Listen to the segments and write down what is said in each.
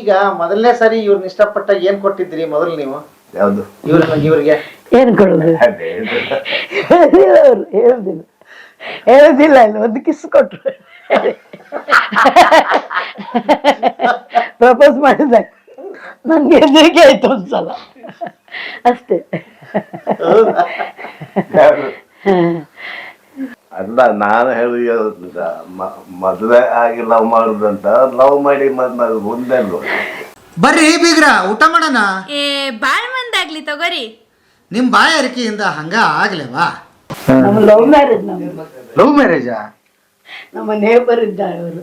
ಈಗ ಮೊದಲನೇ ಸಾರಿ ಇವ್ರನ್ನ ಇಷ್ಟಪಟ್ಟ ಏನ್ ಕೊಟ್ಟಿದ್ರಿ ಮೊದಲು ನೀವು? ಯಾವುದು? ಇವ್ರನ್ನ ಇವ್ರಿಗೆ. ಏನು ಕೊಡೋದು? ಅದೇ ಹೇಳಿಲ್ಲ ಅವ್ರು ಹೇಳುದಿಲ್ಲ. ಹೇಳುದಿಲ್ಲ ಇಲ್ಲಿ ಒಂದು ಕಿಸ್ ಕೊಟ್ರು. ಪ್ರಪೋಸ್ ಮಾಡಿದಾಗ ನನ್ಗೆ ಹೆದರಿಕೆ ಆಯ್ತು ಒಂದ್ಸಲ. ಅಷ್ಟೇ. ಅಲ್ಲ ನಾನು ಹೇಳುದು ಮದುವೆ ಆಗಿ ಲವ್ ಮಾಡುದಂತ ಲವ್ ಮಾಡಿ ಮದ್ ಮುಂದೆ ಬರ್ರಿ ಬೀಗ್ರ ಊಟ ಮಾಡೋಣ? ಏ ಬಾಳ್ ಮಂದಾಗ್ಲಿ ತಗೋರಿ. ನಿಮ್ ಬಾಯಾರಿಕೆಯಿಂದ ಹಂಗ ಆಗ್ಲೇವಾ? ನಮ್ಮ ಲವ್ ಮ್ಯಾರೇಜ್ ನಮ್ಮ ಲವ್ ಮ್ಯಾರೇಜಾ ನಮ್ಮ ನೇಬರ್ ಇದ್ದಾರೆ ಅವರು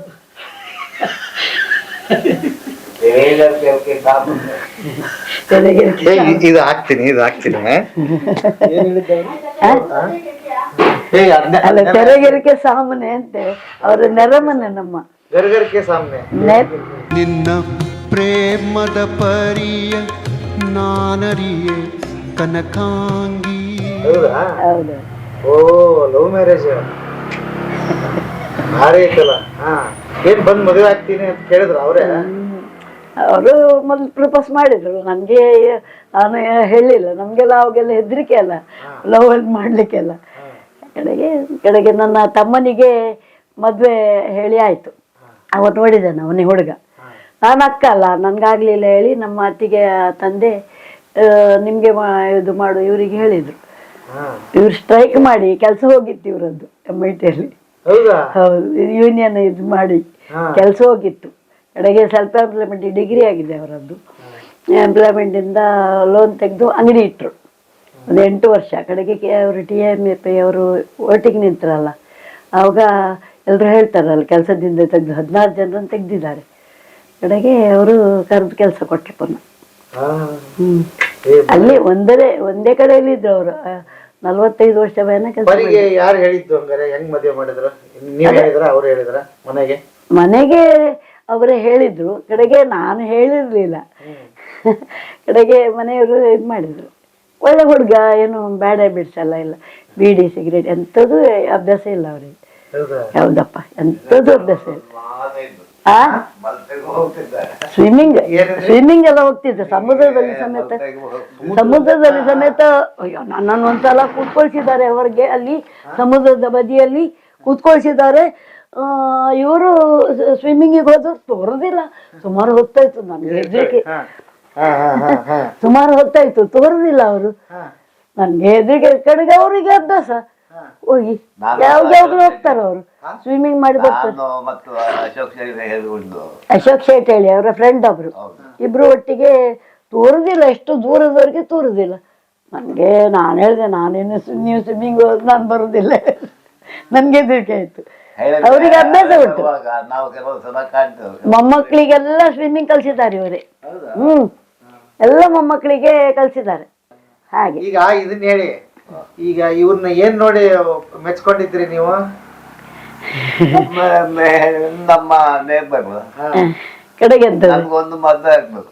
ಇದು ಹಾಕ್ತೀನಿ ಇದು ಹಾಕ್ತೀನಿ. ಅಲ್ಲ ತೆರೆಗೆರಿಕೆ ಸಾಮನೆ ಅಂತೆ. ಅವರ ನೆರಮನೆ ನಮ್ಮ. ಗರ್ಗರಿಕೆ ಸಾಮನೆ ನಿನ್ನ ಪ್ರೇಮದ ಪರಿಯ ನಾನರಿಯ ಕನಕಾಂಗಿ. ಹೌದಾ? ಹೌದು. ಓ ಲವ್ ಮ್ಯಾರೇಜ್. ಭಾರಿ ಐತಲ್ಲ. ಹಾ. ಏನ್ ಬಂದ್ ಮದುವೆ ಆಗ್ತೀನಿ ಅಂತ ಕೇಳಿದ್ರು ಅವ್ರೆ? ಅವರು ಮೊದಲು ಪ್ರಪೋಸ್ ಮಾಡಿದ್ರು. ನನಗೆ ನಾನು ಹೇಳಿಲ್ಲ. ನಮಗೆಲ್ಲ ಅವಾಗೆಲ್ಲ ಹೆದರಿಕೆ ಅಲ್ಲ. ಲವ್ ಅಲ್ಲಿ ಮಾಡ್ಲಿಕ್ಕೆಲ್ಲ. ಕಡೆಗೆ ಕಡೆಗೆ ನನ್ನ ತಮ್ಮನಿಗೆ ಮದುವೆ ಹೇಳಿ ಆಯಿತು. ಅವತ್ತು ನೋಡಿದ್ದಾನೆ ಅವನಿಗೆ ಹುಡುಗ. ನಾನು ಅಕ್ಕ ಅಲ್ಲ ನನಗಾಗಲಿಲ್ಲ ಹೇಳಿ ನಮ್ಮ ಅತ್ತಿಗೆ ತಂದೆ ನಿಮಗೆ ಇದು ಮಾಡು ಇವರಿಗೆ ಹೇಳಿದರು. ಇವ್ರು ಸ್ಟ್ರೈಕ್ ಮಾಡಿ ಕೆಲಸ ಹೋಗಿತ್ತು ಇವರದ್ದು ಎಂ ಐ ಟಿಯಲ್ಲಿ ಹೌದಾ? ಯೂನಿಯನ್ ಇದು ಮಾಡಿ. ಕೆಲಸ ಹೋಗಿತ್ತು. ಕಡೆಗೆ ಸೆಲ್ಫ್ ಎಂಪ್ಲಾಯ್ಮೆಂಟ್ ಡಿಗ್ರಿ ಆಗಿದೆ ಅವರದ್ದು. ಎಂಪ್ಲಾಯ್ಮೆಂಟಿಂದ ಲೋನ್ ತೆಗೆದು ಅಂಗಡಿ ಇಟ್ಟರು ಒಂದು ಎಂಟು ವರ್ಷ. ಕಡೆಗೆ ಕೆ- ಅವರು ಟಿ ಎಂ ಎ ಪಿ ಅವರು ಓಟಿಗೆ ನಿಂತರಲ್ಲ. ಆವಾಗ ಎಲ್ಲರೂ ಹೇಳ್ತಾರಲ್ಲ ಕೆಲಸದಿಂದ ತೆಗೆದು ಹದಿನಾರು ಜನರನ್ನು ತೆಗೆದಿದ್ದಾರೆ. ಕಡೆಗೆ ಅವರು ಕರೆದು ಕೆಲಸ ಕೊಟ್ಟರು ಪುನಃ. ಅಲ್ಲಿ ಒಂದರೇ ಒಂದೇ ಕಡೆಯಲ್ಲಿ ಇದ್ರು ಅವರು. ನಲವತ್ತೈದು ವರ್ಷ ಬೇನ ಕೆಲಸ ಬರಿಗೆ ಯಾರು ಹೇಳಿದ್ದು ಹಂಗಾರೆ? ಹೆಂಗ್ ಮದುವೆ ಮಾಡಿದ್ರು? ನೀವ್ ಹೇಳಿದ್ರ ಅವ್ರು ಹೇಳಿದ್ರ? ಮನೆಗೆ? ಮನೆಗೆ ಅವರೇ ಹೇಳಿದ್ರು. ಕಡೆಗೆ ನಾನು ಹೇಳಿರ್ಲಿಲ್ಲ. ಕಡೆಗೆ ಮನೆಯವರು ಇದು ಮಾಡಿದ್ರು. ಒಳ್ಳೆ ಹುಡುಗ ಏನು ಬ್ಯಾಡ್ ಹ್ಯಾಬಿಟ್ಸ್ ಎಲ್ಲ ಇಲ್ಲ. ಬೀಡಿ ಸಿಗರೇಟ್ ಎಂಥದ್ದು ಅಭ್ಯಾಸ ಇಲ್ಲ ಅವ್ರಿಗೆ. ಹೌದಾ? ಹೌದಪ್ಪ ಎಂಥದ್ದು ಅಭ್ಯಾಸ ಇಲ್ಲ. ಆ? ಸ್ವಿಮ್ಮಿಂಗ್ ಸ್ವಿಮ್ಮಿಂಗ್ ಎಲ್ಲ ಹೋಗ್ತಿದ್ದೆ. ಸಮುದ್ರದಲ್ಲಿ ಸಮೇತ ಸಮುದ್ರದಲ್ಲಿ ಸಮೇತ ಅಯ್ಯೋ ನನ್ನನ್ನು ಒಂದ್ಸಲ ಕೂತ್ಕೊಳ್ಸಿದ್ದಾರೆ ಅವರಿಗೆ ಅಲ್ಲಿ ಸಮುದ್ರದ ಬದಿಯಲ್ಲಿ ಕೂತ್ಕೊಳ್ಸಿದ್ದಾರೆ. ಇವರು ಸ್ವಿಮ್ಮಿಂಗಿಗೆ ಹೋದ್ರು ತೋರುದಿಲ್ಲ. ಸುಮಾರು ಹೊತ್ತಾಯ್ತು ನನಗೆ ಹೆದರಿಕೆ ಸುಮಾರು ಹೊತ್ತಾಯ್ತು ತೋರುದಿಲ್ಲ ಅವರು ನನ್ಗೆ ಎದುರಿಗೆ ಕಡೆಗೆ ಅವರಿಗೆ ಅಭ್ಯಾಸ ಹೋಗಿ ಯಾವ್ದಾದ್ರು ಯಾವಾಗ ಹೋಗ್ತಾರೆ ಅವರು ಸ್ವಿಮ್ಮಿಂಗ್ ಮಾಡಿ ಬರ್ತಾರೆ ಮತ್ತು ಅಶೋಕ್ ಶೇಟ್ ಹೇಳಿ ಅವರ ಫ್ರೆಂಡ್ ಒಬ್ರು ಇಬ್ರು ಒಟ್ಟಿಗೆ ತೋರುದಿಲ್ಲ ಎಷ್ಟು ದೂರದವರೆಗೆ ತೋರುದಿಲ್ಲ ನನಗೆ ನಾನು ಹೇಳಿದೆ ನಾನೇನು ನೀವು ಸ್ವಿಮ್ಮಿಂಗ್ ನಾನು ಬರುದಿಲ್ಲ ನನಗೆ ಹೆದರಿಕೆ ಆಯ್ತು ಅವರಿಗೆ ಅಭ್ಯಾಸ ಉಂಟು ಮೊಮ್ಮಕ್ಕಳಿಗೆಲ್ಲ ಸ್ವಿಮ್ಮಿಂಗ್ ಕಲಿಸಿದ್ದಾರೆ ಇವರೇ ಹ್ಮ್ ಎಲ್ಲ ಮೊಮ್ಮಕ್ಕಳಿಗೆ ಕಲಿಸಿದ್ದಾರೆ. ಹಾಗೆ. ಈಗ ಇದನ್ನ ಹೇಳಿ. ಈಗ ಇವ್ರನ್ನ ಏನ್ ನೋಡಿ ಮೆಚ್ಕೊಂಡಿದ್ರಿ ನೀವು? ಮ- ಮೆ- ನಮ್ಮ ನೇಬರ್ ಕಡೆಗೆ ಒಂದು ನನ್ಗೊಂದು ಮದ್ವೆ ಆಗ್ಬೇಕು.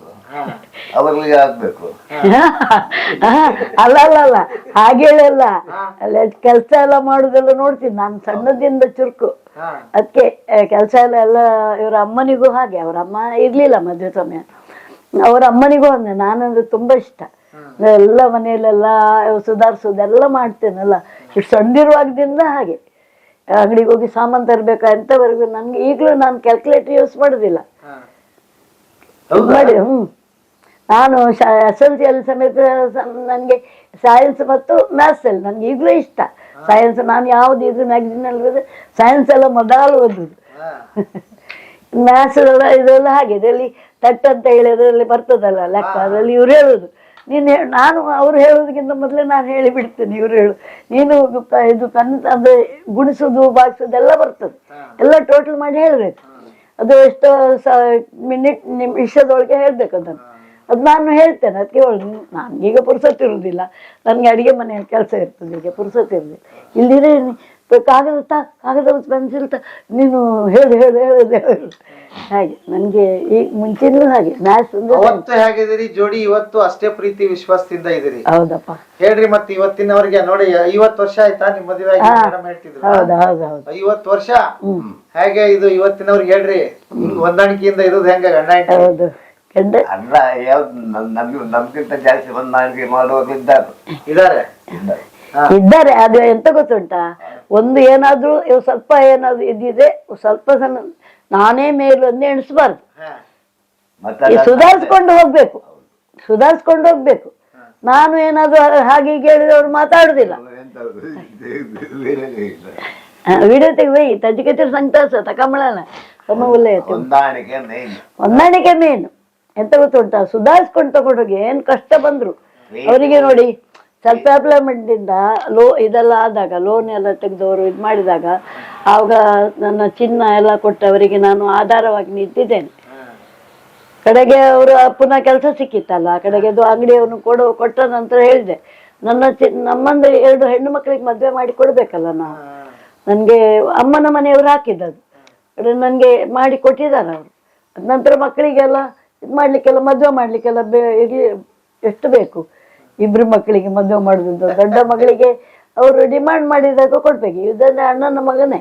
ಅವ್ರಿಗೆ ಆಗ್ಬೇಕು. ಅಲ್ಲ ಅಲ್ಲ ಅಲ್ಲ. ಹಾಗೆ ಹೇಳಲ್ಲ. ಅಲ್ಲಿ ಕೆಲಸ ಎಲ್ಲ ಮಾಡುದೆಲ್ಲ ನೋಡ್ತೀನಿ. ನಾನು ಸಣ್ಣದಿಂದ ಚುರುಕು. ಅದಕ್ಕೆ ಕೆಲಸ ಎಲ್ಲ ಎಲ್ಲ ಇವರ ಅಮ್ಮನಿಗೂ ಹಾಗೆ. ಅವ್ರ ಅಮ್ಮ ಇರ್ಲಿಲ್ಲ ಮದ್ವೆ ಸಮಯ. ಅವ್ರ ಅಮ್ಮನಿಗೂ ಅಂದ್ರೆ ನಾನಂದ್ರೆ ತುಂಬಾ ಇಷ್ಟ. ಎಲ್ಲ ಮನೆಯಲ್ಲೆಲ್ಲ ಸುಧಾರಿಸೋದೆಲ್ಲ ಮಾಡ್ತೇನಲ್ಲ. ಇಷ್ಟು ಸಣ್ಣಿರುವಾಗದಿಂದ ಹಾಗೆ. ಅಂಗಡಿಗೆ ಹೋಗಿ ಸಾಮಾನು ತರಬೇಕಾ ಎಂತವರೆಗೂ ನನ್ಗೆ ಈಗಲೂ ನಾನು ಕ್ಯಾಲ್ಕುಲೇಟರ್ ಯೂಸ್ ಮಾಡೋದಿಲ್ಲ. ಮಾಡಿ ಹ್ಮ್. ನಾನು ಎಸ್ ಎಲ್ ಸಿ ಅಲ್ಲಿ ಸಮೇತ ನನಗೆ ಸೈನ್ಸ್ ಮತ್ತು ಮ್ಯಾಥ್ಸ್ ಅಲ್ಲಿ ನನಗೆ ಈಗಲೂ ಇಷ್ಟ. ಸೈನ್ಸ್ ನಾನು ಯಾವ್ದು ಇದು ಮ್ಯಾಗ್ಝಿನ್ ಅಲ್ಲಿ ಸೈನ್ಸ್ ಎಲ್ಲ ಮೊದಲು ಓದುದು. ಮ್ಯಾಥ್ಸ್ ಎಲ್ಲ ಇದೆಲ್ಲ ಹಾಗೆ. ಇದರಲ್ಲಿ ತಟ್ ಅಂತ ಹೇಳಿ ಅದರಲ್ಲಿ ಬರ್ತದಲ್ಲ ಲೆಕ್ಕ? ಅದರಲ್ಲಿ ಇವ್ರು ಹೇಳುದು. ನೀನು ಹೇಳ ನಾನು ಅವ್ರು ಹೇಳೋದಕ್ಕಿಂತ ಮೊದಲೇ ನಾನು ಹೇಳಿ ಬಿಡ್ತೇನೆ ಇವ್ರು ಹೇಳು. ನೀನು ಇದು ಕನ್ ಅಂದರೆ ಗುಣಿಸೋದು ಬಾಗಿಸೋದು ಎಲ್ಲ ಬರ್ತದೆ. ಎಲ್ಲ ಟೋಟಲ್ ಮಾಡಿ ಹೇಳಬೇಕು. ಅದು ಎಷ್ಟೋ ಸ ಮಿನಿಟ್ ನಿಮಿಷದೊಳಗೆ ಹೇಳ್ಬೇಕು ಅದನ್ನು. ಅದು ನಾನು ಹೇಳ್ತೇನೆ ಅದಕ್ಕೆ ನನಗೀಗ ಪುರ್ಸೊತ್ತಿರುವುದಿಲ್ಲ ನನಗೆ ಅಡುಗೆ ಮನೆಯಲ್ಲಿ ಕೆಲಸ ಇರ್ತದೆ ಈಗ ಪುರ್ಸೊತ್ತಿರುವುದಿಲ್ಲ ಇಲ್ಲಿದ್ರೆ ನೀ- ಕಾಗದ ತ ಕಾಗದ ಪೆನ್ಸಿಲ್ ತ ನೀನು ಹೇಳು ಹೇಳು ಹೇಳು ಹೇಳು ಹಾಗೆ ನನಗೆ ಈ ಮುಂಚೆನೂ ಹಾಗೆ ಮ್ಯಾಥ್ಸ್ ಅಂದ್ರೆ ಅವತ್ತು ಹೇಗಿದ್ದೀರಿ? ಜೋಡಿ ಇವತ್ತು ಅಷ್ಟೇ ಪ್ರೀತಿ ವಿಶ್ವಾಸದಿಂದ ಇದ್ದೀರಿ. ಹೌದಪ್ಪ. ಹೇಳ್ರಿ ಮತ್ತೆ ಇವತ್ತಿನವರಿಗೆ ನೋಡಿ ಐವತ್ತು ವರ್ಷ ಆಯ್ತಾ ನಿಮ್ಮ ಮದುವೆ. ಮೇಡಮ್ ಹೇಳ್ತಿದ್ರು. ಹೌದು ಹೌದು ಹೌದು. ಐವತ್ತು ವರ್ಷ? ಹೇಗೆ ಇದು ಇವತ್ತಿನವ್ರಿಗೆ ಹೇಳ್ರಿ? ಹೊಂದಾಣಿಕೆಯಿಂದ ಇರೋದು ಹೆಂಗ? ಗಂಡ? ಹೌದು. ಗಂಡ. ಅಲ್ಲ ಯಾವ್ದು ನಮ್ಗೆ ನಮ್ಗಿಂತ ಜಾಸ್ತಿ ಹೊಂದಾಣಿಕೆ ಮಾಡುವಾಗ ಇದ್ದಾರೆ. ಹಾ. ಇದ್ದಾರೆ ಅದು ಎಂತ ಗೊತ್ತುಂಟಾ? ಒಂದು ಏನಾದ್ರೂ ಇವ್ ಸ್ವಲ್ಪ ಏನಾದ್ರು ಇದಿದೆ ಸ್ವಲ್ಪ ಸಣ್ಣ ನಾನೇ ಮೇಲು ಒಂದು ಎಣಿಸ್ಬಾರ್ದು. ಸುಧಾರಿಸ್ಕೊಂಡು ಹೋಗ್ಬೇಕು. ಸುಧಾರಿಸ್ಕೊಂಡು ಹೋಗ್ಬೇಕು. ನಾನು ಏನಾದ್ರು ಹಾಗೆ ಹೀಗೆ ಹೇಳಿದ್ರೆ ಅವ್ರು ಮಾತಾಡುದಿಲ್ಲ. ವಿಡಿಯೋ ತೆಗ್ದು ತಜ್ಜಿಕತಿರ್ ಸಂತಾಸ ತಕಂಬಳನ ತಮ್ಮ ಮೇನ್ ಹೊಂದಾಣಿಕೆ ಮೇನು ಎಂತ ಗೊತ್ತುಂಟ? ಸುಧಾರಿಸ್ಕೊಂಡು ತಗೊಂಡೋಗಿ ಏನ್ ಕಷ್ಟ ಬಂದ್ರು? ಅವರಿಗೆ ನೋಡಿ. ಸೆಲ್ಫ್ ಎಂಪ್ಲಾಯ್ಮೆಂಟ್ ಇಂದ ಲೋ ಇದೆಲ್ಲ ಆದಾಗ ಲೋನ್ ಎಲ್ಲ ತೆಗೆದವರು ಇದು ಮಾಡಿದಾಗ, ಆವಾಗ ನನ್ನ ಚಿನ್ನ ಎಲ್ಲ ಕೊಟ್ಟವರಿಗೆ ನಾನು ಆಧಾರವಾಗಿ ನಿಂತಿದ್ದೇನೆ. ಕಡೆಗೆ ಅವರು ಪುನಃ ಕೆಲಸ ಸಿಕ್ಕಿತ್ತಲ್ಲ, ಕಡೆಗೆ ಅದು ಅಂಗಡಿಯವನು ಕೊಡೋ ಕೊಟ್ಟ ನಂತರ ಹೇಳಿದೆ, ನನ್ನ ಚಿ ನಮ್ಮಂದ್ರೆ ಎರಡು ಹೆಣ್ಣು ಮಕ್ಕಳಿಗೆ ಮದುವೆ ಮಾಡಿ ಕೊಡ್ಬೇಕಲ್ಲ ನಾವು. ನನಗೆ ಅಮ್ಮನ ಮನೆಯವರು ಹಾಕಿದ್ದದು ನನಗೆ ಮಾಡಿ ಕೊಟ್ಟಿದ್ದಾರೆ ಅವರು. ನಂತರ ಮಕ್ಕಳಿಗೆಲ್ಲ ಇದು ಮಾಡ್ಲಿಕ್ಕೆಲ್ಲ ಮದುವೆ ಮಾಡ್ಲಿಕ್ಕೆಲ್ಲ ಬೇ ಎಷ್ಟು ಬೇಕು? ಇಬ್ರು ಮಕ್ಕಳಿಗೆ ಮದುವೆ ಮಾಡುದು ದೊಡ್ಡ ಮಗಳಿಗೆ ಅವರು ಡಿಮಾಂಡ್ ಮಾಡಿದಾಗ ಕೊಡ್ಬೇಕು. ಇದನ್ನ ಅಣ್ಣನ ಮಗನೇ.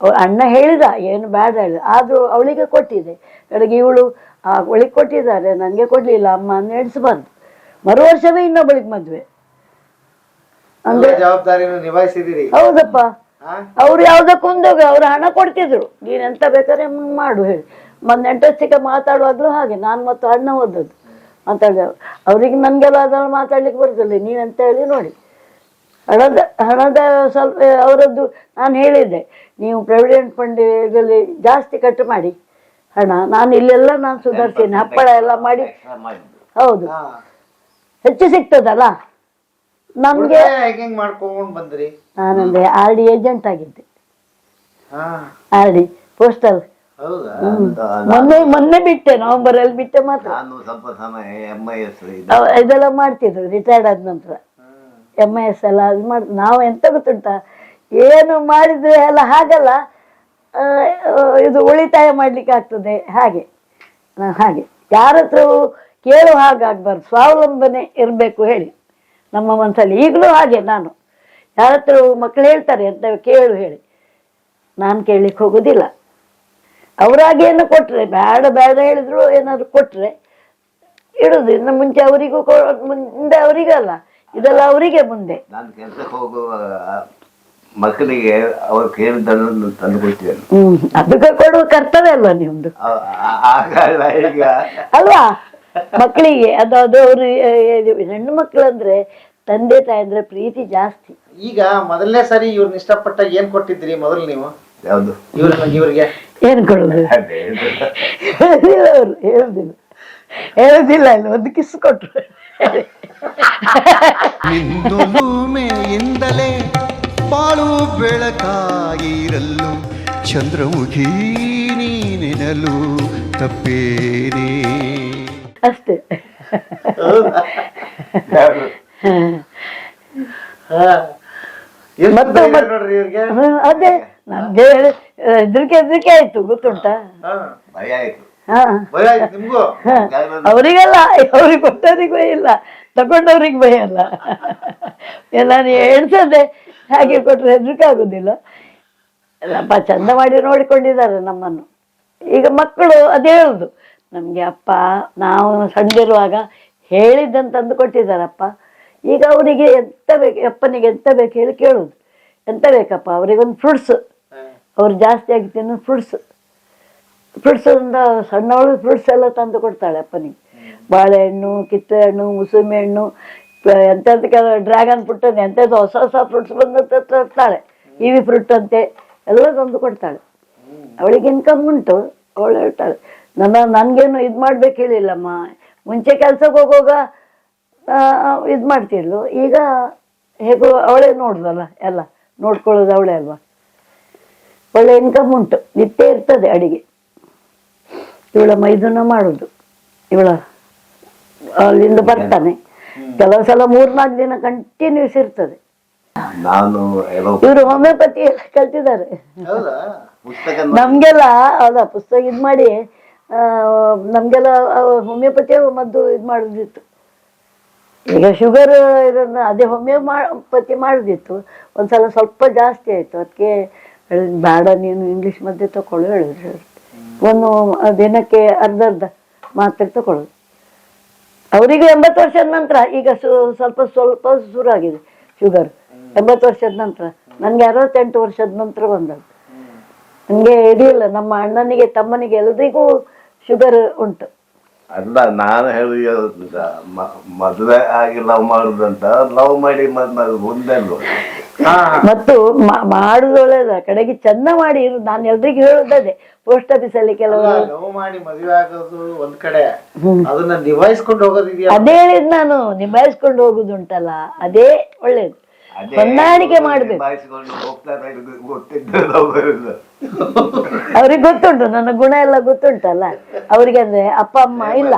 ಅವ್ರ ಅಣ್ಣ ಹೇಳಿದ ಏನು ಬೇಡ ಹೇಳಿದ ಆದ್ರೂ ಅವಳಿಗೆ ಕೊಟ್ಟಿದೆ. ಕಡೆಗೆ ಇವಳು ಅವಳಿಗೆ ಕೊಟ್ಟಿದ್ದಾರೆ. ನನಗೆ ಕೊಡ್ಲಿಲ್ಲ. ಅಮ್ಮ ಅಂತ ಎಣಿಸಬಾರ್ದು ಮರು ವರ್ಷವೇ ಇನ್ನೊಬ್ಬಳಿಗೆ ಮದುವೆ. ಅಂದ್ರೆ ನಿಭಾಯಿಸಿದಿರಿ ಹೌದಪ್ಪ. ಅವ್ರು ಯಾವ್ದಕ್ಕೊಂದು ಅವ್ರು ಹಣ ಕೊಡ್ತಿದ್ರು. ನೀನ್ ಎಂತ ಬೇಕಾದ್ರೆ ಮಾಡು ಹೇಳಿ. ಮೊನ್ನೆ ನೆಂಟಸ್ತಿಗೆ ಮಾತಾಡುವಾಗ್ಲೂ ಹಾಗೆ. ನಾನು ಮತ್ತು ಅಣ್ಣ ಓದದ್ದು ಮಾತಾಡಿದ ಅವ್ರಿಗೆ ನನಗೆಲ್ಲ ಅದೆಲ್ಲ ಮಾತಾಡ್ಲಿಕ್ಕೆ ಬರ್ತದೆ ನೀವಂತ ಹೇಳಿ ನೋಡಿ. ಹಣದ ಹಣದ ಸ್ವಲ್ಪ ಅವರದ್ದು ನಾನು ಹೇಳಿದ್ದೆ. ನೀವು ಪ್ರಾವಿಡೆಂಟ್ ಫಂಡ್ ಇದರಲ್ಲಿ ಜಾಸ್ತಿ ಕಟ್ ಮಾಡಿ. ಹಣ ನಾನು ಇಲ್ಲೆಲ್ಲ ನಾನು ಸುಧಾರಿಸ್ತೀನಿ. ಹಪ್ಪಳ ಎಲ್ಲ ಮಾಡಿ. ಹೌದು. ಹಾ. ಹೆಚ್ಚು ಸಿಗ್ತದಲ್ಲ? ನಮ್ಗೆ ನಾನಂದ್ರೆ ಆರ್ ಡಿ ಏಜೆಂಟ್ ಆಗಿದ್ದೆ. ಹಾ. R D postal. ನಾನು- ಮೊನ್ನೆ ಮೊನ್ನೆ ಬಿಟ್ಟೆ ನವೆಂಬರ್ ಅಲ್ಲಿ ಬಿಟ್ಟೆ ಮಾತ್ರ. ನಾನು ಸ್ವಲ್ಪ ಸಮಯ ಎಂ ಐ ಎಸ್ ಅವ- ಇದೆಲ್ಲ ಮಾಡ್ತಿದ್ರು ರಿಟೈರ್ಡ್ ಆದ ನಂತರ. ಎಂ ಐ ಎಸ್ ಎಲ್ಲ ಅದು ಮಾಡ್ ನಾವು ಎಂತ ಗೊತ್ತುಂಟ? ಏನು ಮಾಡಿದ್ರೆ ಎಲ್ಲ ಹಾಗಲ್ಲ. ಇದು ಉಳಿತಾಯ ಮಾಡ್ಲಿಕ್ಕೆ ಆಗ್ತದೆ. ಹಾಗೆ. ಹಾಗೆ. ಯಾರ ಹತ್ರ ಕೇಳುವ ಹಾಗಾಗ್ಬಾರ್ದು ಸ್ವಾವಲಂಬನೆ ಇರಬೇಕು ಹೇಳಿ. ನಮ್ಮ ಮನಸ್ಸಲ್ಲಿ. ಈಗಲೂ ಹಾಗೆ ನಾನು. ಯಾರ ಹತ್ರ ಮಕ್ಕಳು ಹೇಳ್ತಾರೆ ಅಂತ ಕೇಳು ಹೇಳಿ. ನಾನು ಕೇಳಲಿಕ್ಕೆ ಹೋಗೋದಿಲ್ಲ. ಅವರಾಗಿ ಏನು ಕೊಟ್ರೆ ಬೇಡ ಬೇಡ ಹೇಳಿದ್ರು ಏನಾದ್ರು ಕೊಟ್ಟರೆ ಇಡುದು. ಇನ್ನು ಮುಂಚೆ ಅವರಿಗೂ ಕೊ- ಮುಂದೆ ಅವರಿಗಲ್ಲ. ಇದೆಲ್ಲ ಅವರಿಗೆ ಮುಂದೆ. ನಾನು ಕೆಲಸಕ್ಕೆ ಹೋಗುವ ಮಕ್ಕಳಿಗೆ ಅವ್ರು ಕೇಳಿದ್ದನ್ನು ತಂದು ಕೊಡ್ತೀವಿ ಅದಕ್ಕೆ ಕೊಡುವ ಕರ್ತವ್ಯ ಅಲ್ವಾ ನಿಮ್ದು? ಅಲ್ವಾ? ಮಕ್ಕಳಿಗೆ ಅದು ಅದು ಅವರು ಹೆಣ್ಣು ಮಕ್ಕಳಂದ್ರೆ ತಂದೆ ತಾಯಿ ಅಂದ್ರೆ ಪ್ರೀತಿ ಜಾಸ್ತಿ. ಈಗ ಮೊದಲನೇ ಸರಿ ಇವ್ರನ್ನ ಇಷ್ಟಪಟ್ಟಾಗ ಏನ್ ಕೊಟ್ಟಿದ್ರಿ ಮೊದಲು ನೀವು? ಯಾವ್ದು? ಇವ್ರನ್ನ ಇವ್ರಿಗೆ? ಏನ್ ಕೊಡೋದು ಅವರು ಹೇಳುದಿಲ್ಲ. ಹೇಳುದಿಲ್ಲ ಇಲ್ಲ ಒಂದು ಕಿಸ್ ಕೊಟ್ರು. ನಿನ್ನೊಲುಮೆಯಿಂದಲೇ ಬಾಳು ಬೆಳಕಾಗಿರಲು ಚಂದ್ರಮುಖಿ ನೀನೆನಲು ತಪ್ಪೇನೆ. ಅಷ್ಟೇ. ಮತ್ತೆ ನೋಡ್ರಿ ಇವ್ರಿಗೆ? ಹ್ಮ್, ಅದೇ ನನ್ಗೆ ಹೇಳಿ ಹೆದರಿಕೆ ಹೆದರಿಕೆ ಆಯ್ತು ಗೊತ್ತುಂಟಾ? ಹಾ. ಭಯ ಆಯ್ತು. ಹಾ. ಭಯ ಆಯ್ತು ನಿಮ್ಗೂ? ಅವರಿಗೆಲ್ಲ ಅವ್ರಿಗೆ ಕೊಟ್ಟವ್ರಿಗೆ ಭಯ ಇಲ್ಲ. ತಗೊಂಡವ್ರಿಗೆ ಭಯ ಅಲ್ಲ. ಎಲ್ಲ ನೀ ಎಣ್ಸದೆ ಹಾಗೆ ಕೊಟ್ರೆ ಹೆದರಿಕೆ ಆಗುದಿಲ್ಲ. ಎಲ್ಲಪ್ಪ ಚಂದ ಮಾಡಿ ನೋಡಿಕೊಂಡಿದ್ದಾರೆ ನಮ್ಮನ್ನು. ಈಗ ಮಕ್ಕಳು ಅದೇ ಹೇಳುದು ನಮ್ಗೆ ಅಪ್ಪ ನಾವು ಸಣ್ಣದಿರುವಾಗ ಹೇಳಿದ್ದಂತ ತಂದು ಕೊಟ್ಟಿದ್ದಾರಪ್ಪ. ಈಗ ಅವರಿಗೆ ಎಂತ ಬೇಕು ಅಪ್ಪನಿಗೆ ಎಂತ ಬೇಕು ಹೇಳಿ ಕೇಳುದು. ಎಂತ ಬೇಕಪ್ಪ? ಅವರಿಗೊಂದು ಫ್ರೂಟ್ಸ್ ಅವ್ರು ಜಾಸ್ತಿ ಆಗಿ ತಿನ್ನೋ ಫ್ರೂಟ್ಸ್ ಫ್ರೂಟ್ಸಿಂದ ಸಣ್ಣವಳು ಫ್ರೂಟ್ಸ್ ಎಲ್ಲ ತಂದು ಕೊಡ್ತಾಳೆ ಅಪ್ಪನಿಗೆ. ಬಾಳೆಹಣ್ಣು ಕಿತ್ತಳೆ ಹಣ್ಣು ಮುಸುಂಬಿ ಹಣ್ಣು ಎಂಥದಕ್ಕೆಲ್ಲ ಡ್ರ್ಯಾಗನ್ ಫ್ರೂಟ್ ಎಂಥದ್ದು ಹೊಸ ಹೊಸ ಫ್ರೂಟ್ಸ್ ಬಂದಿರ್ತಾಳೆ ಇವಿ ಫ್ರೂಟ್ ಅಂತೆ, ಎಲ್ಲ ತಂದು ಕೊಡ್ತಾಳೆ. ಅವಳಿಗೆ ಇನ್ಕಮ್ ಉಂಟು, ಅವಳು ಹೇಳ್ತಾಳೆ, ನನ್ನ, ನನಗೇನು ಇದು ಮಾಡ್ಬೇಕು ಹೇಳಿಲ್ಲಮ್ಮ. ಮುಂಚೆ ಕೆಲ್ಸಕ್ಕೆ ಹೋಗುವಾಗ ಇದು ಮಾಡ್ತಿದ್ಲು. ಈಗ ಹೇಗೋ ಅವಳೇ ನೋಡ್ದಲ್ಲ, ಎಲ್ಲ ನೋಡ್ಕೊಳ್ಳೋದು ಅವಳೇ ಅಲ್ವಾ? ಒಳ್ಳೆ ಇನ್ಕಮ್ ಉಂಟು. ನಿತ್ಯ ಇರ್ತದೆ ಅಡಿಗೆ. ಇವಳ ಮೈದುನ ಮಾಡುದು. ಇವಳ ಅಲ್ಲಿಂದ ಬರ್ತಾನೆ. ಕೆಲವು ಸಲ ಮೂರ್ನಾಲ್ಕು ದಿನ ಕಂಟಿನ್ಯೂಸ್ ಇರ್ತದೆ. ನಾನು ಎಲ್ಲೋ ಇವರು ಹೋಮಿಯೋಪತಿ ಕಲ್ತಿದ್ದಾರೆ. ಹೌದಾ? ಪುಸ್ತಕ ನಮ್ಗೆಲ್ಲ ಹೌದಾ ಪುಸ್ತಕ ಇದು ಮಾಡಿ ಆ, ನಮ್ಗೆಲ್ಲ ಹೋಮಿಯೋಪತಿ ಮದ್ದು ಇದು ಮಾಡುದಿತ್ತು. ಈಗ ಶುಗರ್ ಇದನ್ನ ಅದೇ ಹೋಮಿಯೋಪತಿ ಮಾಡುದಿತ್ತು. ಒಂದ್ಸಲ ಸ್ವಲ್ಪ ಜಾಸ್ತಿ ಆಯ್ತು. ಅದಕ್ಕೆ ಬೇಡ, ನೀನು ಇಂಗ್ಲೀಷ್ ಮದ್ದೆ ತಗೊಳ್ಳು ಹೇಳಿದ್ರು ಒಂದು ದಿನಕ್ಕೆ ಅರ್ಧ ಅರ್ಧ ಮಾತ್ರೆ ತಗೊಳ್ಳೋದು ಅವರಿಗೆ ಎಂಬತ್ತು ವರ್ಷದ ನಂತರ, ಈಗ ಸ್ವಲ್ಪ ಸ್ವಲ್ಪ ಶುರು ಆಗಿದೆ ಶುಗರ್ ಎಂಬತ್ತು ವರ್ಷದ ನಂತರ. ನನಗೆ ಅರವತ್ತೆಂಟು ವರ್ಷದ ನಂತರ ಬಂದದ್ದು. ನನಗೆ ಇದಿಲ್ಲ ನಮ್ಮ ಅಣ್ಣನಿಗೆ, ತಮ್ಮನಿಗೆ ಎಲ್ರಿಗೂ ಶುಗರ್ ಉಂಟು. ಅಲ್ಲ ನಾನು ಹೇಳಿ ಮದುವೆ ಆಗಿ ಲವ್ ಮಾಡುದಂತ ಲವ್ ಮಾಡಿ ಮುಂದೆ ಮತ್ತು ಮಾಡುದು ಒಳ್ಳೇದ ಕಡೆಗೆ ಚಂದ ಮಾಡಿ ನಾನು ಎಲ್ರಿಗೂ ಹೇಳುದೇ ಪೋಸ್ಟ್ ಆಫೀಸಲ್ಲಿ ಕೆಲವು ಲವ್ ಮಾಡಿ ಮದುವೆ ಆಗೋದು ಒಂದ್ ಕಡೆ. ಅದನ್ನ ನಿಭಾಯಿಸ್ಕೊಂಡು ಹೋಗೋದಿದೆಯಾ? ಅದೇ ಹೇಳಿದ್ ನಾನು ನಿಭಾಯಿಸ್ಕೊಂಡು ಹೋಗುದುಂಟಲ್ಲ ಅದೇ ಒಳ್ಳೇದು. ಹೊಂದಾಣಿಕೆ ಮಾಡಬೇಕು. ಅವ್ರಿಗೆ ಗೊತ್ತುಂಟು ನನ್ನ ಗುಣ ಎಲ್ಲ ಗೊತ್ತುಂಟಲ್ಲ? ಅವ್ರಿಗೆ ಅಂದ್ರೆ ಅಪ್ಪ ಅಮ್ಮ ಇಲ್ಲ.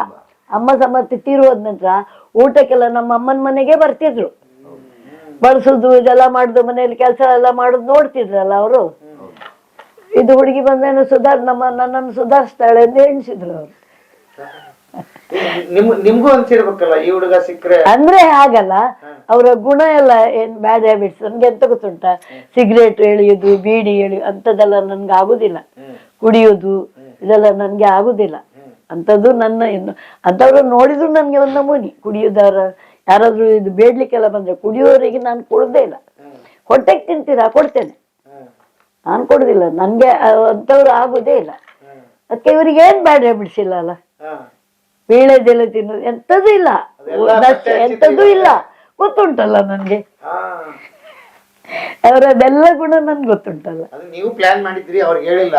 ಅಮ್ಮ. ಸಮರ್ಥಿ ತೀರೋದ್ ನಂತರ ಊಟಕ್ಕೆಲ್ಲ ನಮ್ಮ ಅಮ್ಮನ ಮನೆಗೆ ಬರ್ತಿದ್ರು. ಬಳಸುದು ಇದೆಲ್ಲ ಮಾಡುದು ಮನೆಯಲ್ಲಿ ಕೆಲಸ ಎಲ್ಲ ಮಾಡುದು ನೋಡ್ತಿದ್ರಲ್ಲ ಅವರು? ಇದು ಹುಡುಗಿ ಬಂದೇನು ಸುಧಾರ್ ನಮ್ಮ ನನ್ನನ್ನು ಸುಧಾರಿಸ್ತಾಳೆ ಎಂದು ಎಣಿಸಿದ್ರು ಅವರು. ನಿಮ್ ನಿಮ್ಗೂ ಈ ಹುಡುಗ ಸಿಕ್ಕ್ರೆ. ಅಂದ್ರೆ ಹಾಗಲ್ಲ ಅವರ ಗುಣ ಎಲ್ಲ ಏನ್ ಬ್ಯಾಡ್ ಹ್ಯಾಬಿಟ್ಸ್ ನನ್ಗೆ ಎಂತ ಗೊತ್ತುಂಟ? ಸಿಗರೇಟ್ ಎಳೆಯುದು ಬೀಡಿ ಎಳಿ ಅಂತದೆಲ್ಲ ನನ್ಗೆ ಆಗುದಿಲ್ಲ. ಕುಡಿಯುವುದು ಇದೆಲ್ಲ ನನ್ಗೆ ಆಗುದಿಲ್ಲ. ಅಂತದ್ದು ನನ್ನ ಇನ್ನು ಅಂತವ್ರು ನೋಡಿದ್ರು ನನ್ಗೆ ಒಂದು ನಮೂನಿ ಕುಡಿಯುದವರ ಯಾರಾದ್ರೂ ಇದು ಬೇಡ್ಲಿಕ್ಕೆಲ್ಲ ಬಂದ್ರೆ ಕುಡಿಯೋರಿಗೆ ನಾನು ಕೊಡದೇ ಇಲ್ಲ. ಹೊಟ್ಟೆಗೆ ತಿಂತೀರಾ? ಕೊಡ್ತೇನೆ. ನಾನು ಕೊಡುದಿಲ್ಲ. ನನ್ಗೆ ಅಂತವ್ರು ಆಗುದೇ ಇಲ್ಲ. ಅದಕ್ಕೆ ಇವ್ರಿಗೆ ಏನ್ ಬ್ಯಾಡ್ ಹ್ಯಾಬಿಟ್ಸ್ ಇಲ್ಲ ಅಲ್ಲ. ವೀಳ್ಯದೆಲೆ ತಿನ್ನೋದು ಎಂತದೂ ಇಲ್ಲ. ಎಂಥದ್ದು ಎಂತದೂ ಇಲ್ಲ ಗೊತ್ತುಂಟಲ್ಲ ನನ್ಗೆ. ಅವರದೆಲ್ಲ ಗುಣ ನನ್ಗೆ ಗೊತ್ತುಂಟಲ್ಲ. ನೀವು ಪ್ಲಾನ್ ಮಾಡಿದ್ರಿ ಅವ್ರಿಗೆ ಹೇಳಿಲ್ಲ.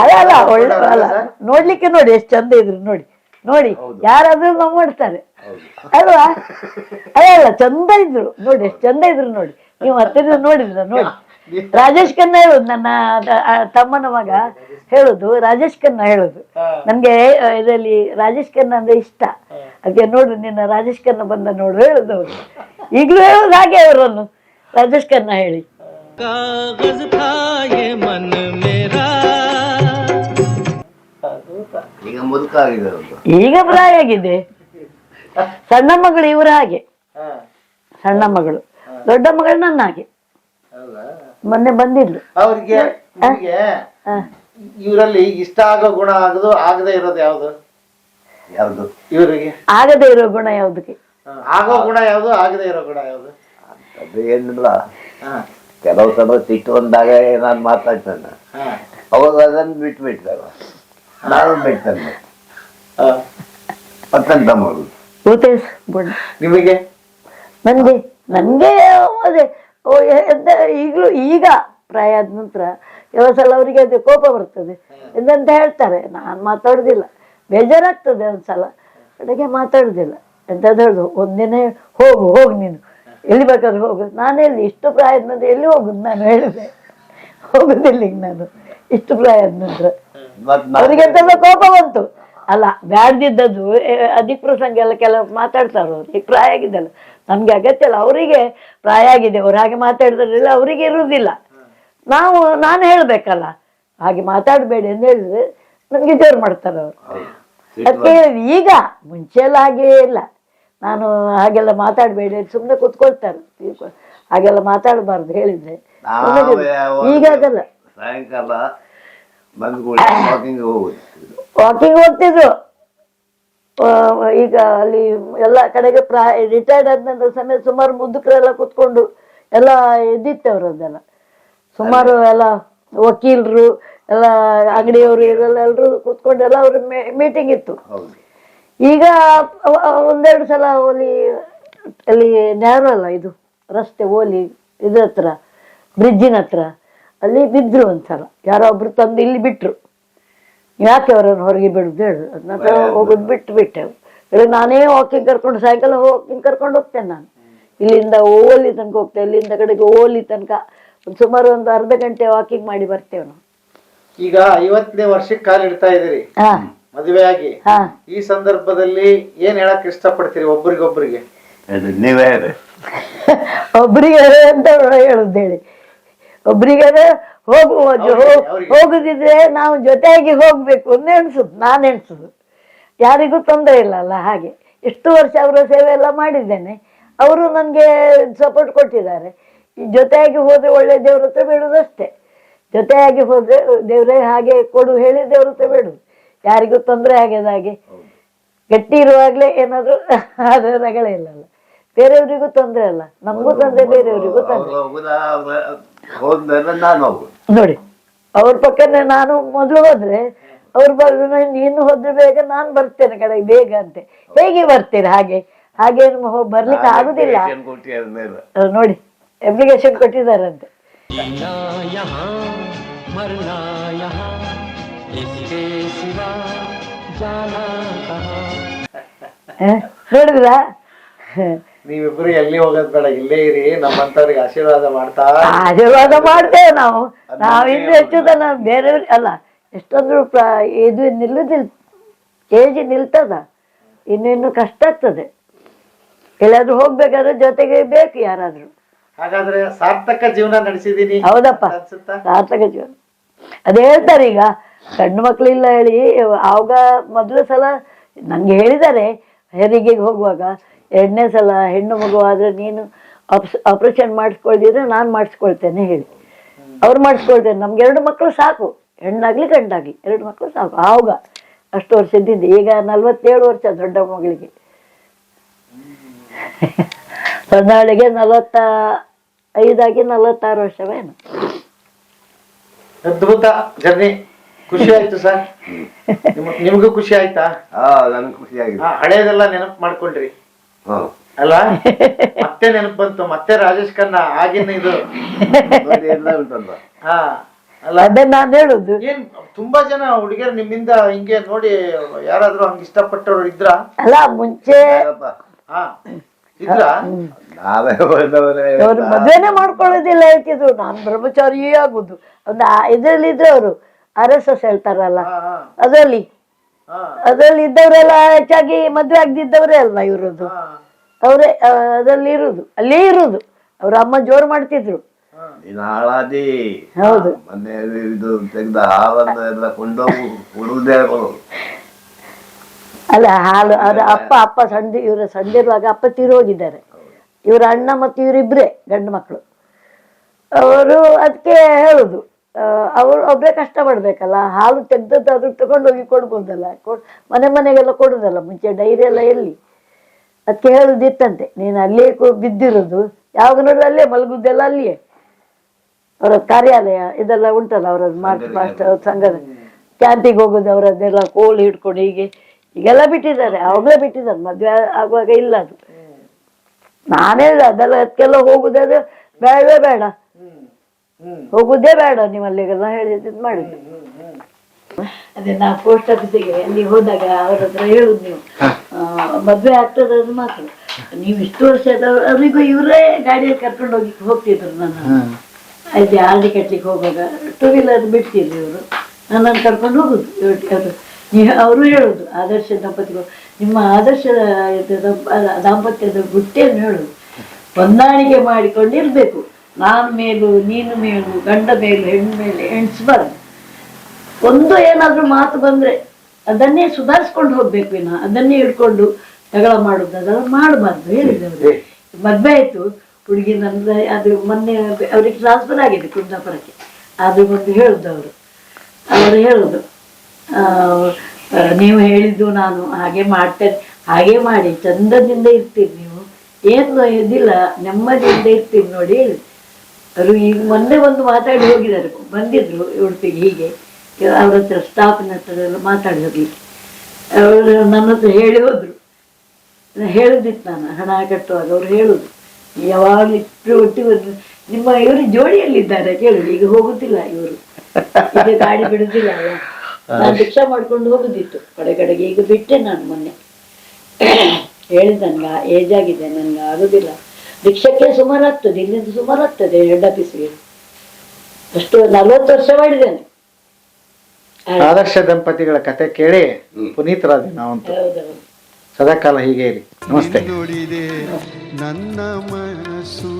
ಅಲ್ಲ ಅಲ್ಲ ಒಳ್ಳೆ ಅಲ್ಲ ನೋಡ್ಲಿಕ್ಕೆ ನೋಡಿ ಎಷ್ಟು ಚಂದ ಇದ್ರು ನೋಡಿ. ನೋಡಿ ಯಾರಾದ್ರೂ ನಾವು ಮಾಡ್ತಾರೆ. ಅಲ್ವಾ? ಅಲ್ಲ ಅಲ್ಲ ಚಂದ ಇದ್ರು. ನೋಡಿ ಎಷ್ಟು ಚಂದ ಇದ್ರು ನೋಡಿ. ನೀವು ಹತ್ತಿರ ನೋಡಿದ್ರ? ನೋಡಿ. ರಾಜೇಶ್ ಖನ್ನ ಹೇಳುದು ನನ್ನ ತಮ್ಮನ ಮಗ ಹೇಳುದು ರಾಜೇಶ್ ಖನ್ನ ಹೇಳುದು. ನನ್ಗೆ ಇದರಲ್ಲಿ ರಾಜೇಶ್ ಖನ್ನ ಅಂದ್ರೆ ಇಷ್ಟ. ಅದಕ್ಕೆ ನೋಡು ನಿನ್ನ ರಾಜೇಶ್ ಖನ್ನ ಬಂದ ನೋಡು ಹೇಳುದು ಅವ್ರು. ಈಗಲೂ ಹೇಳುದು ಹಾಗೆ ಅವರನ್ನು. ರಾಜೇಶ್ ಖನ್ನ ಹೇಳಿ. ಈಗ ಪ್ರಾಯ ಆಗಿದೆ. ಸಣ್ಣ ಮಗಳು ಇವರ ಹಾಗೆ. ಸಣ್ಣ ಮಗಳು. ದೊಡ್ಡ ಮಗಳು ನನ್ನ ಹಾಗೆ. ಮೊನ್ನೆ ಬಂದಿದ್ಲು. ಅವ್ರಿಗೆ ನಿಮ್ಗೆ. ಇವರಲ್ಲಿ ಇಷ್ಟ ಆಗೋ ಗುಣ ಆಗದು ಆಗದೆ ಇರೋದು ಯಾವ್ದು? ಯಾವ್ದು? ಇವರಿಗೆ? ಆಗದೆ ಇರೋ ಗುಣ ಯಾವುದಕ್ಕೆ? ಆಗೋ ಗುಣ ಯಾವ್ದು ಆಗದೆ ಇರೋ ಗುಣ ಯಾವ್ದು? ಅದು ಏನಿಲ್ಲ. ಕೆಲವು ಸಲ ಸಿಟ್ಟು ಬಂದಾಗ ನಾನು ಮಾತಾಡ್ತೇನೆ. ಅವಾಗ ಅದನ್ನು ಬಿಟ್ಟು ಬಿಡ್ತಾರೆ ನಾನು ಬಿಡ್ತಾನೆ. ಹಾ. ಮತ್ತೆಂತ ಮಾಡುದು ನಿಮಗೆ? ನನ್ಗೆ ನನ್ಗೆ ಅದೇ ಈಗಲೂ ಈಗ ಪ್ರಾಯ ಆದ ನಂತರ ಕೆಲವು ಸಲ ಅವರಿಗೆ ಅದು ಕೋಪ ಬರ್ತದೆ. ಎಂದಂತ ಹೇಳ್ತಾರೆ? ನಾನು ಮಾತಾಡೋದಿಲ್ಲ. ಬೇಜಾರಾಗ್ತದೆ ಒಂದ್ಸಲ. ಕಡೆಗೆ ಮಾತಾಡೋದಿಲ್ಲ. ಎಂತದ್ದು ಹೇಳ್ದು ಒಂದಿನ ಹೋಗು ಹೋಗು ನೀನು. ಎಲ್ಲಿ ಬೇಕಾದ್ರೆ ಹೋಗು. ನಾನೆಲ್ಲಿ ಇಷ್ಟು ಪ್ರಾಯದ ನಂತರ ಎಲ್ಲಿ ಹೋಗುದು ನಾನು ಹೇಳಿದೆ? ಹೋಗುದಿಲ್ಲ ಈಗ ನಾನು. ಇಷ್ಟು ಪ್ರಾಯದ ನಂತರ. ಮತ್ ಅವರಿಗೆ ಎಂತೆಲ್ಲ ಕೋಪ ಬಂತು. ಅಲ್ಲ ಬ್ಯಾಡ್ದಿದ್ದದ್ದು ಅಧಿಕ ಪ್ರಸಂಗ ಎಲ್ಲ ಕೆಲವು ಮಾತಾಡ್ತಾರೆ ಅವ್ರು ಈಗ ಪ್ರಾಯ ಆಗಿದ್ದಲ್ಲ. ನಮ್ಗೆ ಅಗತ್ಯ ಅಲ್ಲ ಅವರಿಗೆ ಪ್ರಾಯ ಆಗಿದೆ. ಅವ್ರು ಹಾಗೆ ಮಾತಾಡಿದ್ರಲ್ಲ ಅವರಿಗೆ ಇರುವುದಿಲ್ಲ ನಾವು ನಾನು ಹೇಳ್ಬೇಕಲ್ಲ. ಹಾಗೆ ಮಾತಾಡಬೇಡಿ ಅಂತ ಹೇಳಿದ್ರೆ ನಮ್ಗೆ ಜೋರು ಮಾಡ್ತಾರೆ ಅವರು. ಅದಕ್ಕೆ ಈಗ ಮುಂಚೆ ಎಲ್ಲ ಹಾಗೆ ಇಲ್ಲ. ನಾನು ಹಾಗೆಲ್ಲ ಮಾತಾಡಬೇಡಿ ಸುಮ್ಮನೆ ಕೂತ್ಕೊಳ್ತಾರೆ. ಹಾಗೆಲ್ಲ ಮಾತಾಡಬಾರ್ದು ಹೇಳಿದ್ರೆ. ಈಗ ಆಗಲ್ಲ. ಸಾಯಂಕಾಲ ವಾಕಿಂಗ್ ಹೋಗ್ತಿದ್ರು. ಈಗ ಅಲ್ಲಿ ಎಲ್ಲ ಕಡೆಗೆ ಪ್ರಾ ರಿಟೈರ್ಡ್ ಆದ ನಂತರ ಸಮಯ ಸುಮಾರು ಮುದುಕರೆಲ್ಲ ಕುತ್ಕೊಂಡು ಎಲ್ಲ ಎದ್ದಿತ್ತವರು ಅದೆಲ್ಲ. ಸುಮಾರು ಎಲ್ಲ ವಕೀಲರು ಎಲ್ಲ ಅಂಗಡಿಯವರು ಇರೋಲ್ಲ ಎಲ್ಲರೂ ಕುತ್ಕೊಂಡು ಎಲ್ಲ ಅವ್ರ ಮೀಟಿಂಗ್ ಇತ್ತು. ಈಗ ಒಂದೆರಡು ಸಲ ಓಲಿ ಅಲ್ಲಿ ನ್ಯಾರೋ ಅಲ್ಲ ಇದು ರಸ್ತೆ ಓಲಿ ಇದ್ರ ಹತ್ರ ಬ್ರಿಡ್ಜಿನ ಹತ್ರ ಅಲ್ಲಿ ಬಿದ್ರು ಒಂದ್ಸಲ. ಯಾರೋ ಒಬ್ರು ತಂದು ಇಲ್ಲಿ ಬಿಟ್ರು. ಯಾಕೆ ಅವರನ್ನು ಹೊರಗೆ ಬಿಡುದು ಹೇಳು. ನಂತರ ಹೋಗೋದು ಬಿಟ್ಟು ಬಿಟ್ಟೆ ಇಲ್ಲ ನಾನೇ ವಾಕಿಂಗ್ ಕರ್ಕೊಂಡು ಸಾಯಂಕಾಲ ವಾಕಿಂಗ್ ಕರ್ಕೊಂಡು ಹೋಗ್ತೇನೆ ನಾನು. ಇಲ್ಲಿಂದ ಓಲಿ ತನಕ ಹೋಗ್ತೇವೆ ಇಲ್ಲಿಂದ ಕಡೆಗೆ ಓಲಿ ತನಕ ಒಂದು ಸುಮಾರು ಒಂದು ಅರ್ಧ ಗಂಟೆ ವಾಕಿಂಗ್ ಮಾಡಿ ಬರ್ತೇವೆ ನಾವು. ಈಗ ಐವತ್ತನೇ ವರ್ಷಕ್ಕೆ ಕಾಲಿಡ್ತಾ ಇದೀರಿ ಹಾ. ಮದುವೆ ಆಗಿ. ಹಾ. ಈ ಸಂದರ್ಭದಲ್ಲಿ ಏನ್ ಹೇಳಕ್ ಇಷ್ಟಪಡ್ತೀರಿ ಒಬ್ರಿಗೊಬ್ರಿಗೆ? ಅದು ನೀವೇ ಒಬ್ರಿಗೆ ಅಂತ ಹೇಳುದು ಹೇಳಿ. ಒಬ್ರಿಗೆ ಹೋಗು ಅವ್ರಿಗೆ, ಹೋ- ಹೋಗುದಿದ್ರೆ ನಾವು ಜೊತೆಯಾಗಿ ಹೋಗ್ಬೇಕು ಅಂತ ಎಣಿಸುದು ನಾನು ಎಣಿಸುದು ಯಾರಿಗೂ ತೊಂದರೆ ಇಲ್ಲ ಅಲ್ಲ ಹಾಗೆ. ಎಷ್ಟು ವರ್ಷ ಅವರ ಸೇವೆ ಎಲ್ಲ ಮಾಡಿದ್ದೇನೆ. ಅವರು ನನಗೆ ಸಪೋರ್ಟ್ ಕೊಟ್ಟಿದ್ದಾರೆ. ಜೊತೆಯಾಗಿ ಹೋದ್ರೆ ಒಳ್ಳೆ ದೇವ್ರ ಹತ್ರ ಬೇಡುದಷ್ಟೇ ಜೊತೆಯಾಗಿ ಹೋದ್ರೆ ದೇವರೇ ಹಾಗೆ ಕೊಡು ಹೇಳಿ ದೇವ್ರ ಹತ್ರ ಬೇಡುದು ಯಾರಿಗೂ ತೊಂದರೆ ಆಗ್ಯದ ಹಾಗೆ. ಗಟ್ಟಿ ಇರುವಾಗ್ಲೇ ಏನಾದರೂ ಅದು ರಗಳೇ ಇಲ್ಲಲ್ಲ. ಬೇರೆಯವರಿಗೂ ತೊಂದರೆ ಅಲ್ಲ. ನಮಗೂ ತೊಂದರೆ ಬೇರೆಯವರಿಗೂ ತೊಂದರೆ. ನೋಡಿ ಅವ್ರ ಪಕ್ಕನೇ ನಾನು ಮೊದಲು ಹೋದ್ರೆ ಅವ್ರು ಬರ್ದು ನೀನು ಹೋದ್ರೆ ಬೇಗ ನಾನು ಬರ್ತೇನೆ ಕಡೆಗೆ ಬೇಗ ಅಂತ. ಹೇಗೆ ಬರ್ತೀರಿ ಹಾಗೆ? ಹಾಗೆ ಬರ್ಲಿಕ್ಕೆ ಆಗುದಿಲ್ಲ. ನೋಡಿ ಅಪ್ಲಿಕೇಶನ್ ಕೊಟ್ಟಿದ್ದಾರಂತೆ. ನೋಡಿದ್ರ? ನೀವಿಬ್ರು ಎಲ್ಲಿ ಹೋಗೋದ್ ಬೇಡ ಇಲ್ಲೇ ಇರಿ ನಮ್ಮಂತವ್ರಿಗೆ ಆಶೀರ್ವಾದ ಮಾಡ್ತಾ ಆಶೀರ್ವಾದ ಮಾಡ್ತೇವೆ ನಾವು. ನಾವು ಇನ್ನು ಹೆಚ್ಚು ಜನ ಬೇರೆಯವ್ರಿ ಅಲ್ಲ ಎಷ್ಟೊಂದ್ರು ಪ್ರ ಇದು ನಿಲ್ಲುದಿಲ್ಲ ಏಜ್ ನಿಲ್ತದ. ಇನ್ನು ಇನ್ನು ಕಷ್ಟ ಆಗ್ತದೆ. ಎಲ್ಲಾದ್ರೂ ಹೋಗ್ಬೇಕಾದ್ರೆ ಜೊತೆಗೆ ಬೇಕು ಯಾರಾದ್ರೂ. ಹಾಗಾದ್ರೆ ಸಾರ್ಥಕ ಜೀವನ ನಡೆಸಿದೀನಿ ಹೌದಪ್ಪ. ಸಾರ್ಥಕ ಜೀವನ. ಅದೇ ಹೇಳ್ತಾರೆ ಈಗ ಗಂಡು ಇಲ್ಲ ಹೇಳಿ ಆವಾಗ ಮೊದಲ ಸಲ ನಂಗೆ ಹೇಳಿದ್ದಾರೆ ಹೆರಿಗೆಗೆ ಹೋಗುವಾಗ ಎರಡನೇ ಸಲ ಹೆಣ್ಣು ಮಗು ಆದ್ರೆ ನೀನು ಆಪರೇಷನ್ ಮಾಡಿಸ್ಕೊಳ್ದಿದ್ರೆ ನಾನು ಮಾಡಿಸ್ಕೊಳ್ತೇನೆ ಹೇಳಿ. ಅವ್ರು ಮಾಡಿಸ್ಕೊಳ್ತೇನೆ ನಮ್ಗೆ ಎರಡು ಮಕ್ಕಳು ಸಾಕು. ಹೆಣ್ಣಾಗ್ಲಿ ಗಂಡಾಗ್ಲಿ ಎರಡು ಮಕ್ಕಳು ಸಾಕು. ಆವಾಗ ಅಷ್ಟು ವರ್ಷದಿಂದ ಈಗ ನಲ್ವತ್ತೇಳು ವರ್ಷ ದೊಡ್ಡ ಮಗಳಿಗೆ. ಹೊನ್ನಾಳಿಗೆ ನಲವತ್ತ ಐದಾಗಿ ನಲವತ್ತಾರು ವರ್ಷವೇನು ಅದ್ಭುತ ಜರ್ನಿ. ಖುಷಿ ಆಯ್ತು ಸರ್. ನಿಮ್ಗೂ ಖುಷಿ ಆಯ್ತಾ? ಹಾ ನನ್ಗೆ ಖುಷಿ ಆಗಿದೆ. ಹಾ, ಹಳೇದೆಲ್ಲ ನೆನಪು ಮಾಡ್ಕೊಂಡ್ರಿ. ಅಲ್ಲ? ಮತ್ತೆ ನೆನಪು ಬಂತು. ಮತ್ತೆ ರಾಜೇಶ್ ಖನ್ನಾ ಆಗಿನ ಇದು. ಹಾ ಅಲ್ಲ? ಅದೇ ನಾನು ಹೇಳುದು. ಏನ್ ತುಂಬಾ ಜನ ಹುಡುಗಿಯರು ನಿಮ್ಮಿಂದ ಹಿಂಗೆ ನೋಡಿ ಯಾರಾದ್ರೂ ಹಂಗ ಇಷ್ಟಪಟ್ಟವ್ರು ಇದ್ರ? ಅಲ್ಲ ಮುಂಚೆ? ಹಾ ಇದ್ರ? ಅವರು ಮದ್ವೆನೆ ಮಾಡ್ಕೊಳ್ಳೋದಿಲ್ಲ ಹೇಳ್ತಿದ್ರು ನಾನು ಬ್ರಹ್ಮಚಾರಿಯೇ ಆಗುದು. ಒಂದು ಇದ್ರಲ್ಲಿ ಇದ್ರೆ ಅವರು ಆರ್ ಎಸ್ ಎಸ್ ಹೇಳ್ತಾರಲ್ಲ. ಅದರಲ್ಲಿ ಅದ್ರಲ್ಲಿ ಇದ್ದವರೆಲ್ಲ ಹೆಚ್ಚಾಗಿ ಮದ್ವೆ ಆಗದಿದ್ದವರೇ ಅಲ್ವಾ ಇವ್ರದ್ದು? ಅವರೇ ಅದ್ರಲ್ಲಿ ಇರುದು. ಅಲ್ಲೇ ಇರುದು. ಅವ್ರ ಅಮ್ಮ ಜೋರು ಮಾಡ್ತಿದ್ರು. ಹಾಳಾದಿ. ಹೌದು. ಮೊನ್ನೆ ಇದು ತೆಗ್ದ ಹಾಲನ್ನ ಎಲ್ಲ ಕೊಂಡೋಗು. ಕೊಡುವುದೇ ಅಲ್ಲ ಹಾಲು ಅವ್ರ ಅಪ್ಪ ಅಪ್ಪ ಇವರ ಇವ್ರ ಇರುವಾಗ ಅಪ್ಪ ತೀರೋಗಿದ್ದಾರೆ. ಇವರ ಅಣ್ಣ ಮತ್ತು ಇವರಿಬ್ರೆ ಗಂಡು ಮಕ್ಕಳು ಅವರು ಅದಕ್ಕೆ ಹೇಳುದು ಅವ್ರು ಒಬ್ಬರೇ ಕಷ್ಟ ಪಡ್ಬೇಕಲ್ಲ ಹಾಲು ತೆಗ್ದದ್ದು ತಕೊಂಡು ತಗೊಂಡೋಗಿ ಕೊಡ್ಬೋದಲ್ಲ ಕೊಡ್ ಮನೆ ಮನೆಗೆಲ್ಲ ಕೊಡೋದಲ್ಲ ಮುಂಚೆ ಡೈರಿ ಎಲ್ಲ ಎಲ್ಲಿ? ಅದಕ್ಕೆ ಹೇಳುದಿತ್ತಂತೆ ನೀನು ಅಲ್ಲಿಯೇ ಕೂ- ಬಿದ್ದಿರೋದು ಯಾವಾಗ ನೋಡಿದ್ರೆ ಅಲ್ಲೇ ಮಲಗುದೆಲ್ಲ ಅಲ್ಲಿಯೇ. ಅವರ ಕಾರ್ಯಾಲಯ ಇದೆಲ್ಲ ಉಂಟಲ್ಲ ಅವರದ್ದು ಮಾರ್ಚ್ ಮಾಸ್ಟರ್ ಸಂಘದ. ಕ್ಯಾಂಪಿಗೆ ಹೋಗೋದು ಅವರದ್ದೆಲ್ಲ ಕೋಲ್ ಹಿಡ್ಕೊಂಡು ಹೀಗೆ ಈಗೆಲ್ಲ ಬಿಟ್ಟಿದ್ದಾರೆ ಅವಾಗಲೇ ಬಿಟ್ಟಿದ್ದಾರೆ ಮದುವೆ ಆಗುವಾಗ ಇಲ್ಲ ಅದು. ನಾನೇ ಅದೆಲ್ಲ ಅದಕ್ಕೆಲ್ಲ ಹೋಗುದಾದ್ರೆ ಬೇಡವೇ ಬೇಡ. ಹೋಗುದೇ ಬೇಡ ನೀವು ಅಲ್ಲಿಗೆಲ್ಲ ಹೇಳಿದ್ದು ಮಾಡಿದ್ದು. ಅದೇ ನಾವು ಪೋಸ್ಟ್ ಆಫೀಸಿಗೆ ಅಲ್ಲಿ ಹೋದಾಗ ಅವ್ರ ಹತ್ರ ಹೇಳುದು ನೀವು. ಆ, ಮದ್ವೆ ಆಗ್ತದ ಅದು ಮಾತ್ರ. ನೀವು ಇಷ್ಟು ವರ್ಷ ಅವರಿಗೂ ಇವರೇ ಗಾಡಿಯಲ್ಲಿ ಕರ್ಕೊಂಡು ಹೋಗಿ ಹೋಗ್ತಿದ್ರು ನನ್ನ. ಆಯ್ತು ಆಲ್ಡಿ ಕಟ್ಲಿಕ್ಕೆ ಹೋಗುವಾಗ ಟೂ ವೀಲರ್ ಬಿಡ್ತಿದ್ರು ಇವರು. ನನ್ನನ್ನು ಕರ್ಕೊಂಡು ಹೋಗುದು. ಅವರು ನೀವು ಅವರು ಹೇಳುದು ಆದರ್ಶ ದಂಪತಿಗಳು. ನಿಮ್ಮ ಆದರ್ಶ ಅಲ್ಲ, ದಾಂಪತ್ಯದ ಗುಟ್ಟೆಯನ್ನು ಹೇಳುದು. ಹೊಂದಾಣಿಕೆ ಮಾಡಿಕೊಂಡಿರ್ಬೇಕು. ನಾನು ಮೇಲೂ ನೀನು ಮೇಲು ಗಂಡ ಮೇಲು ಹೆಣ್ಣು ಮೇಲೆ ಎಣಿಸ್ಬಾರ್ದು ಒಂದು ಏನಾದರೂ ಮಾತು ಬಂದ್ರೆ ಅದನ್ನೇ ಸುಧಾರಿಸ್ಕೊಂಡು ಹೋಗ್ಬೇಕು ವಿನ. ಅದನ್ನೇ ಹಿಡ್ಕೊಂಡು ಜಗಳ ಮಾಡೋದು ಅದೆಲ್ಲ ಮಾಡಬಾರ್ದು ಹೇಳಿದವರು. ಮದ್ವೆ ಆಯ್ತು ಹುಡುಗಿ ನಂದು ಅದು ಮೊನ್ನೆ ಅವ್ರಿಗೆ ಟ್ರಾನ್ಸ್ಫರ್ ಆಗಿದೆ ಕುಂದಾಪುರಕ್ಕೆ. ಅದು ಒಂದು ಹೇಳುದು ಅವರು. ಅವರು ಹೇಳುದು ನೀವು ಹೇಳಿದ್ದು ನಾನು ಹಾಗೆ ಮಾಡ್ತೇನೆ ಹಾಗೆ ಮಾಡಿ ಚಂದದಿಂದ ಇರ್ತೀರಿ ನೀವು. ಏನು ಇದಿಲ್ಲ ನೆಮ್ಮದಿಯಿಂದ ಇರ್ತೀರಿ ನೋಡಿ ಹೇಳಿ. ಅವರು ಈಗ ಮೊನ್ನೆ ಒಂದು ಮಾತಾಡಿ ಹೋಗಿದ್ದಾರೆ. ಬಂದಿದ್ರು ಉಡುಪಿಗೆ ಹೀಗೆ. ಅವ್ರ ಹತ್ರ ಸ್ಟಾಫ್ನ ಹತ್ರ ಎಲ್ಲ ಮಾತಾಡಿ ಹೋಗ್ಲಿಕ್ಕೆ ಅವರು ನನ್ನ ಹತ್ರ ಹೇಳಿ ಹೋದ್ರು. ಹೇಳುದಿತ್ತು ನಾನು ಹಣ ಕಟ್ಟುವಾಗ ಅವ್ರು ಹೇಳುದು. ಯಾವಾಗಲೂ ಇಟ್ಟು ಒಟ್ಟಿ ಹೋದ್ರು ನಿಮ್ಮ ಇವರು ಜೋಡಿಯಲ್ಲಿದ್ದಾರೆ ಕೇಳುದು ಈಗ ಹೋಗುದಿಲ್ಲ ಇವರು. ಈಗ ಗಾಡಿ ಬಿಡುದಿಲ್ಲ ಅಲ್ಲ. ನಾನು ರಿಕ್ಷಾ ಮಾಡ್ಕೊಂಡು ಹೋಗುದಿತ್ತು. ಕಡೆ ಕಡೆಗೆ ಈಗ ಬಿಟ್ಟೆ ನಾನು ಮೊನ್ನೆ. ಹೇಳಿದ ನನ್ಗೆ ಏಜ್ ಆಗಿದೆ ನನ್ಗೆ ಆಗುದಿಲ್ಲ. ರಿಕ್ಷಕ್ಕೆ ಸುಮಾರಾಗ್ತದೆ ಇಲ್ಲಿಂದ ಸುಮಾರಾಗ್ತದೆ ಹೆಡ್ ಆಫೀಸ್ಗೆ ಅಷ್ಟು ನಲ್ವತ್ತು ವರ್ಷ ಮಾಡಿದ್ದೇನೆ. ಆದರ್ಶ ದಂಪತಿಗಳ ಕತೆ ಕೇಳಿ ಪುನೀತ್ ನಾವಂತೂ ಹೌದೌದು. ಸದಾಕಾಲ ಹೀಗೆ ಇರಿ. ನಮಸ್ತೆ. ನೋಡಿದೆ ನನ್ನ ಮನಸ್ಸು.